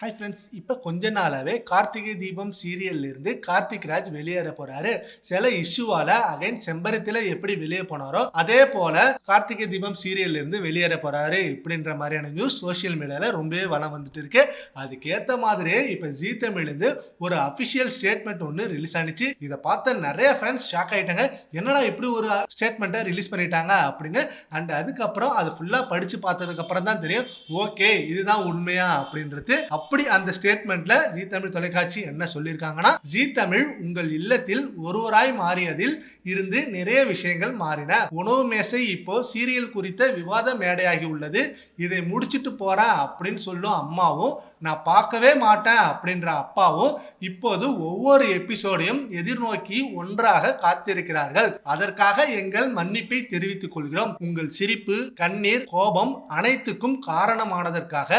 Hi friends இப்போ கொஞ்ச நாளாகவே கார்த்திகை தீபம் சீரியல்லிருந்து கார்த்திக் ராஜ் வெளியேற போறாரு. சில இஷ்யூவால அகைன் செம்பருத்தில எப்படி வெளியே போனாரோ அதே போல கார்த்திகை தீபம் சீரியல்லிருந்து வெளியேற போறாரு இப்படின்ற மாதிரியான நியூஸ் சோஷியல் மீடியாவில் ரொம்பவே வளம் வந்துட்டு இருக்கு. அதுக்கேற்ற மாதிரியே இப்போ ஜீ தமிழ்ந்து ஒரு அஃபிஷியல் ஸ்டேட்மெண்ட் ஒன்று ரிலீஸ் ஆனிச்சு. இதை பார்த்த நிறைய ஃபேன்ஸ் ஷாக் ஆயிட்டாங்க. என்னடா இப்படி ஒரு ஸ்டேட்மெண்ட்டை ரிலீஸ் பண்ணிட்டாங்க அப்படின்னு. அண்ட் அதுக்கப்புறம் அது ஃபுல்லாக படித்து பார்த்ததுக்கப்புறம் தான் தெரியும். ஓகே இதுதான் உண்மையா அப்படின்றது. அப்படி அந்த ஸ்டேட்மெண்ட்ல ஜீ தமிழ் தொலைக்காட்சி என்ன சொல்லியிருக்காங்கன்னா ஜீ தமிழ் உங்கள் இல்லத்தில் ஒருவராய் மாறியதில் இருந்து நிறைய விஷயங்கள் மாறின. உணவு மேசை இப்போ சீரியல் குறித்த விவாத மேடையாகி உள்ளது. இதை முடிச்சுட்டு போறேன் அப்படின்னு சொல்லும் அம்மாவும் நான் பார்க்கவே மாட்டேன் அப்படின்ற அப்பாவும் இப்போது ஒவ்வொரு எபிசோடையும் எதிர்நோக்கி ஒன்றாக காத்திருக்கிறார்கள். அதற்காக எங்கள் மன்னிப்பை தெரிவித்துக் கொள்கிறோம். உங்கள் சிரிப்பு கண்ணீர் கோபம் அனைத்துக்கும் காரணமானதற்காக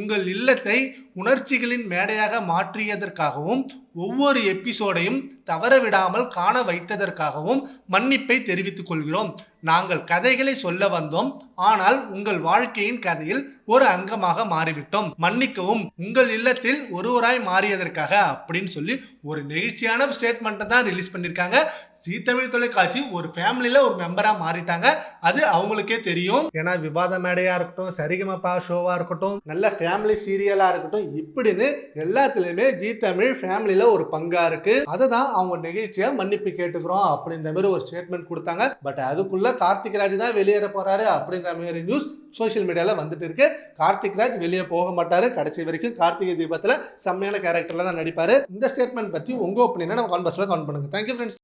உங்கள் இல்லத்தை உணர்ச்சிகளின் மேடையாக மாற்றியதற்காகவும் ஒவ்வொரு எபிசோடையும் தவற விடாமல் காண வைத்ததற்காகவும் மன்னிப்பை தெரிவித்துக் கொள்கிறோம். நாங்கள் கதைகளை சொல்ல வந்தோம். ஆனால் உங்கள் வாழ்க்கையின் கதையில் ஒரு அங்கமாக மாறிவிட்டோம். மன்னிக்கவும் உங்கள் இல்லத்தில் ஒருவராய் மாறியதற்காக அப்படின்னு சொல்லி ஒரு நெகிழ்ச்சியான ஸ்டேட்மெண்ட்டை தான் ரிலீஸ் பண்ணியிருக்காங்க. ஜீ தமிழ் தொலைக்காட்சி ஒரு ஃபேமிலியில ஒரு மெம்பரா மாறிட்டாங்க. அது அவங்களுக்கே தெரியும். ஏன்னா விவாத மேடையா இருக்கட்டும் சரிகமப்பா ஷோவா இருக்கட்டும் நல்ல ஃபேமிலி சீரியலா இருக்கட்டும் இப்படின்னு எல்லாத்துலயுமே ஜீ தமிழ் ஃபேமிலியில ஒரு பங்கா இருக்கு. அதை தான் அவங்க நெகிழ்ச்சியா மன்னிப்பு கேட்டுக்கிறோம் அப்படின்ற மாதிரி ஒரு ஸ்டேட்மெண்ட் கொடுத்தாங்க. பட் அதுக்குள்ள கார்த்திக் ராஜ் தான் வெளியேற போறாரு அப்படின்ற மாதிரி நியூஸ் சோஷியல் மீடியால வந்துட்டு இருக்கு. கார்த்திக் ராஜ் வெளியே போக மாட்டாரு. கடைசி வரைக்கும் கார்த்திகை தீபத்துல செம்மையான கேரக்டர்ல தான் நடிப்பாரு. இந்த ஸ்டேட்மெண்ட் பத்தி உங்க ஒப்பீனியனை நம்ம கான்பர்ஸ்ல கவுண்ட் பண்ணுங்க. Thank you friends